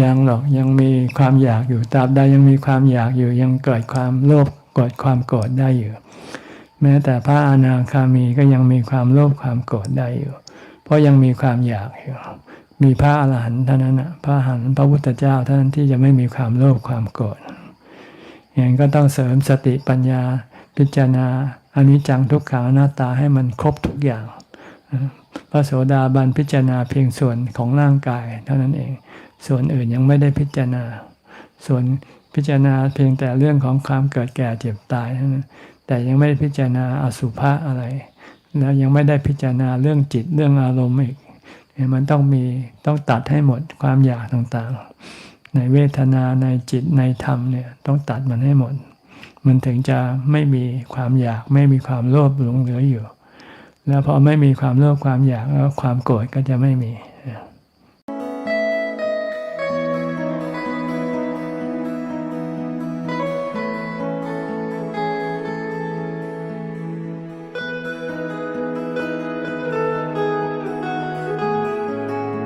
ยังหรอกยังมีความอยากอยู่ตราบใดยังมีความอยากอยู่ยังเกิดความโลภเกิดความโกรธได้อยู่ แม้แต่พระอนาคามีก็ยังมีความโลภความโกรธได้อยู่ เพราะยังมีความอยากอยู่ มีพระอรหันต์เท่านั้นะพระอรหันต์พระพุทธเจ้าเท่านั้นที่จะไม่มีความโลภความโกรธอย่างก็ต้องเสริมสติปัญญาพิจารณาอนิจจังทุกขังอนัตตาให้มันครบทุกอย่าง พระโสดาบันพิจารณาเพียงส่วนของร่างกาย เท่านั้นเอง ส่วนอื่นยังไม่ได้พิจารณา ส่วนพิจารณาเพียงแต่เรื่องของความเกิดแก่เจ็บตายเท่านั้นแต่ยังไม่ได้พิจารณาอสุภะอะไร แล้วยังไม่ได้พิจารณาเรื่องจิตเรื่องอารมณ์อีกเนี่ยมันต้องมีต้องตัดให้หมดความอยากต่างๆ ในเวทนาในจิตในธรรมเนี่ยต้องตัดมันให้หมด มันถึงจะไม่มีความอยากไม่มีความโลภหลงเหลืออยู่ แล้วพอไม่มีความโลภความอยากแล้วความโกรธก็จะไม่มี